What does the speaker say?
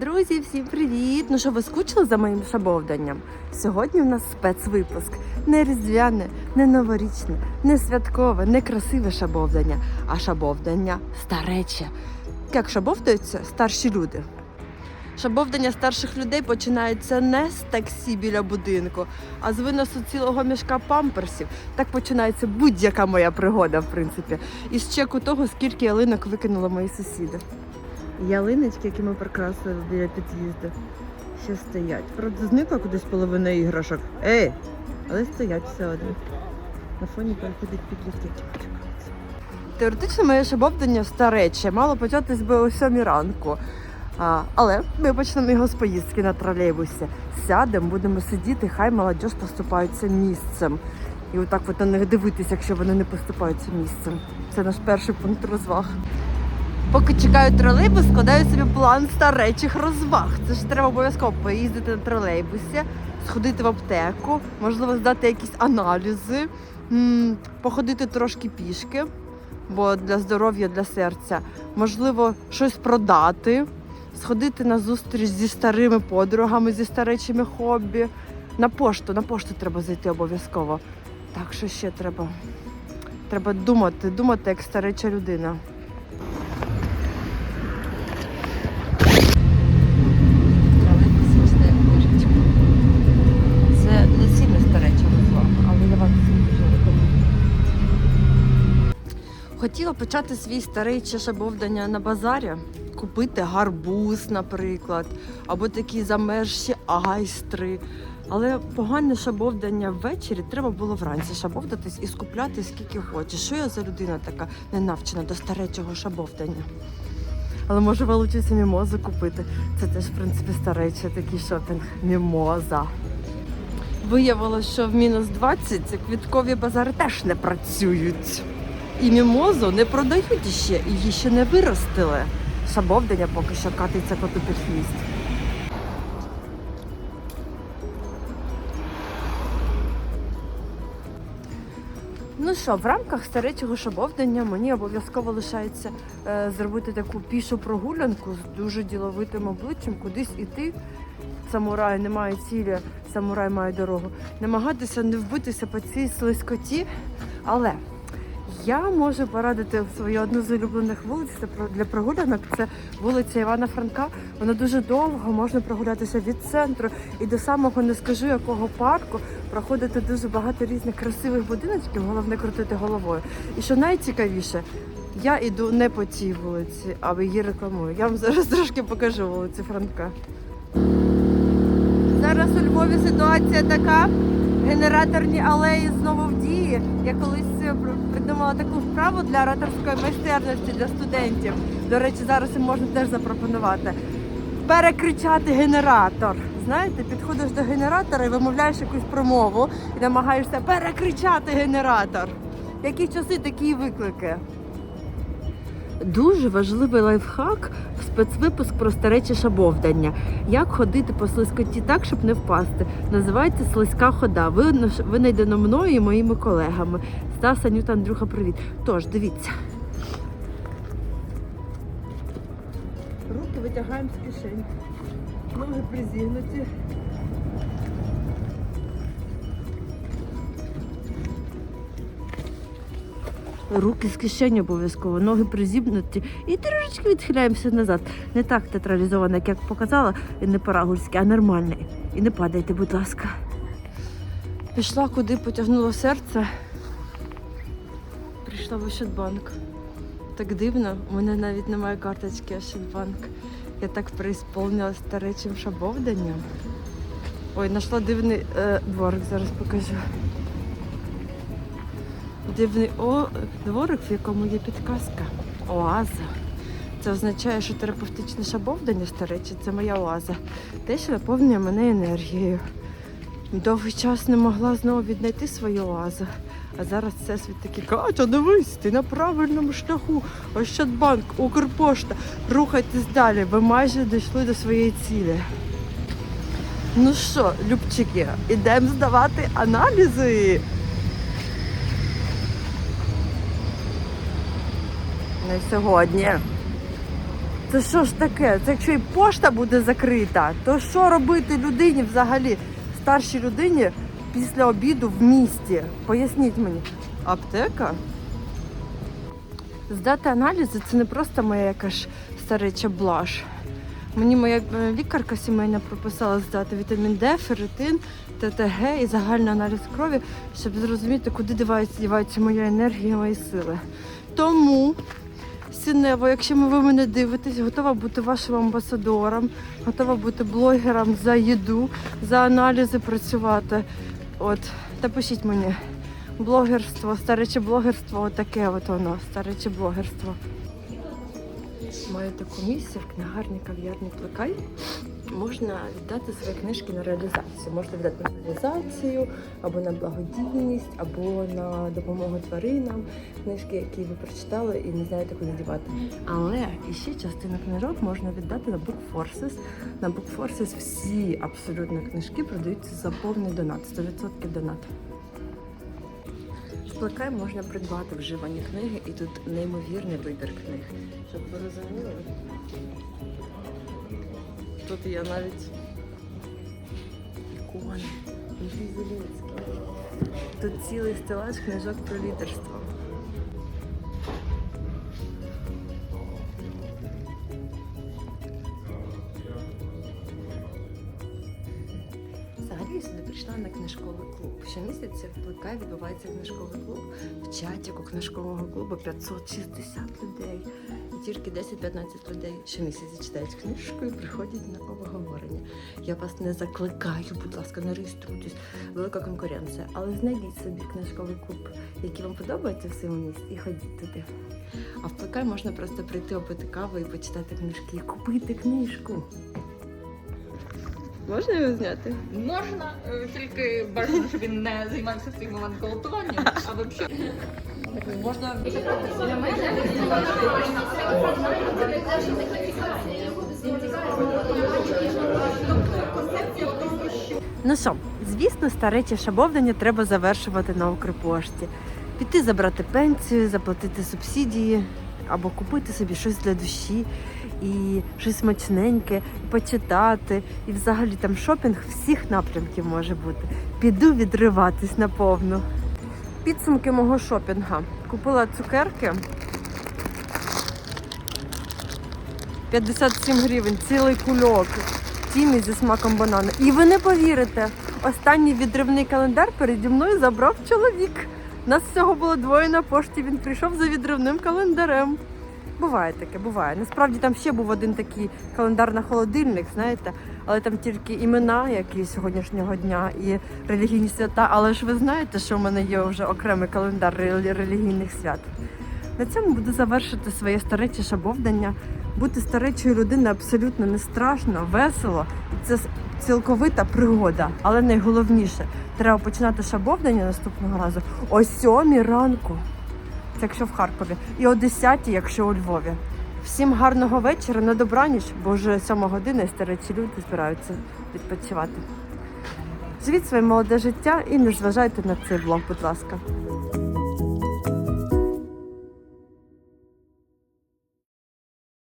Друзі, всім привіт! Ну що, ви скучили за моїм шабовданням? Сьогодні у нас спецвипуск. Не різдвяне, не новорічне, не святкове, не красиве шабовдання, а шабовдання старече. Як шабовдаються старші люди? Шабовдання старших людей починається не з таксі біля будинку, а з виносу цілого мішка памперсів. Так починається будь-яка моя пригода, в принципі. І з чеку того, скільки ялинок викинули мої сусіди. Ялиночки, які ми прикрасили біля під'їзду, ще стоять. Правда, зникла кудись половина іграшок. Ей! Але стоять все одно. На фоні переходить підлітки. Теоретично моє шабовдання старече, мало початись би о сьомій ранку. А, але ми почнемо його з поїздки на тролейбусі. Сядемо, будемо сидіти, хай молодь поступаються місцем. І отак от на них дивитися, якщо вони не поступаються місцем. Це наш перший пункт розваг. Поки чекаю тролейбус, складаю собі план старечих розваг. Це ж треба обов'язково поїздити на тролейбусі, сходити в аптеку, можливо, здати якісь аналізи, походити трошки пішки, бо для здоров'я, для серця, можливо, щось продати, сходити на зустріч зі старими подругами, зі старечими хобі. На пошту, на пошту треба зайти обов'язково. Так що ще треба. Треба думати, думати як стареча людина. Хотіла почати свій старий чешебовдання на базарі, купити гарбуз, наприклад, або такі замерзші айстри. Але погане шабовдання ввечері треба було вранці шабовдатись і скупляти скільки хочеш. Що я за людина така не навчена до старечого шабовдання? Але може вилучитися мімозу купити. Це теж, в принципі, старечий такий шопінг. Мімоза. Виявилося, що в мінус 20 квіткові базари теж не працюють. І мімозу не продають ще, її ще не виростили. Шабовдання поки що катиться коту під хвіст. Ну що, в рамках старечого шабовдання мені обов'язково лишається е, зробити таку пішу прогулянку з дуже діловитим обличчям, кудись іти. Самурай не має цілі, самурай має дорогу. Намагатися не вбитися по цій слизькоті. Але я можу порадити свою одну з улюблених вулиць для прогулянок. Це вулиця Івана Франка. Вона дуже довго, можна прогулятися від центру і до самого не скажу якого парку. Проходити дуже багато різних красивих будиночків, головне крутити головою. І що найцікавіше, я йду не по цій вулиці, а її рекламую. Я вам зараз трошки покажу вулицю Франка. Зараз у Львові ситуація така. Генераторні алеї знову в дії. Я колись е, придумала таку вправу для ораторської майстерності для студентів. До речі, зараз їм можна теж запропонувати. Перекричати генератор. Знаєте, підходиш до генератора і вимовляєш якусь промову і намагаєшся перекричати генератор. Які часи, такі виклики. Дуже важливий лайфхак в спецвипуск про старече шабовдання. Як ходити по слизькоті так, щоб не впасти. Називається слизька хода. Винайдено мною і моїми колегами. Стас, Анюта, Андрюха, привіт. Тож, дивіться. Руки витягаємо з кишень. Ноги призігнуті. Руки з кишені обов'язково, ноги призібнуті і трошечки відхиляємося назад. Не так театралізовано, як я показала, і не парагульське, а нормальне. І не падайте, будь ласка. Пішла, куди потягнуло серце. Прийшла в Ощадбанк. Так дивно, у мене навіть немає карточки Ощадбанк. Я так преисполнилась старечим шабовданням. Ой, знайшла дивний е, дворик, зараз покажу. Дивний о, дворик, в якому є підказка. Оаза. Це означає, що терапевтичне шабовдання старече це моя оаза. Те, що наповнює мене енергією. Довгий час не могла знову віднайти свою оазу. А зараз всесвіт такий, Катя, дивись, ти на правильному шляху. Ощадбанк, Укрпошта. Рухайтесь далі, ви майже дійшли до своєї цілі. Ну що, любчики, ідемо здавати аналізи. Не сьогодні. Це що ж таке? Це якщо і пошта буде закрита, то що робити людині взагалі, старшій людині після обіду в місті? Поясніть мені. Аптека? Здати аналізи це не просто моя якась стареча блаш. Мені моя е, лікарка сімейна прописала здати вітамін Д, ферритин, ТТГ і загальний аналіз крові, щоб зрозуміти, куди дівається, дівається моя енергія, мої сили. Тому, Сінево, якщо ви мене дивитесь, готова бути вашим амбасадором, готова бути блогером за їду, за аналізи працювати. От, напишіть мені. Блогерство, старече блогерство, отаке от воно, старече блогерство. Маю таку місію в книгарні кав'ярні Плекай. Можна віддати свої книжки на реалізацію. Можна віддати на реалізацію, або на благодійність, або на допомогу тваринам. Книжки, які ви прочитали і не знаєте, куди дівати. Але іще частину книжок можна віддати на Book. На Book всі абсолютно книжки продаються за повний донат, 100% донат. В Плекай можна придбати вживані книги, і тут неймовірний вибір книг. Щоб ви розуміли. Тут є навіть ікони, Тут цілий стелаж книжок про лідерство. Я сюди прийшла на книжковий клуб. Щомісяця в Плекай відбувається книжковий клуб. В чаті у книжкового клубу 560 людей. І тільки 10-15 людей щомісяця читають книжку і приходять на обговорення. Я вас не закликаю, будь ласка, не реєструйтесь. Велика конкуренція. Але знайдіть собі книжковий клуб, який вам подобається в своєму місті, і ходіть туди. А в Плекай можна просто прийти опити каву і почитати книжки, і купити книжку. Можна його зняти? Можна, е, тільки бажано, щоб він не займався в цей момент а взагалі. Можна Ну що, звісно, старече шабовдання треба завершувати на Укрпошті. Піти забрати пенсію, заплатити субсидії або купити собі щось для душі і щось смачненьке, і почитати. І взагалі там шопінг всіх напрямків може бути. Піду відриватись наповну. Підсумки мого шопінга. Купила цукерки. 57 гривень, цілий кульок. Тімі зі смаком банану. І ви не повірите, останній відривний календар переді мною забрав чоловік. Нас всього було двоє на пошті. Він прийшов за відривним календарем. Буває таке, буває. Насправді там ще був один такий календар на холодильник, знаєте, але там тільки імена, які сьогоднішнього дня, і релігійні свята. Але ж ви знаєте, що в мене є вже окремий календар релігійних свят. На цьому буду завершити своє старече шабовдання. Бути старечою людиною абсолютно не страшно, весело. Це цілковита пригода. Але найголовніше, треба починати шабовдання наступного разу о 7 ранку. Якщо в Харкові, і о 10, якщо у Львові. Всім гарного вечора, на добраніч, бо вже 7 година і старечі люди збираються відпочивати. Живіть своє молоде життя і не зважайте на цей блог, будь ласка.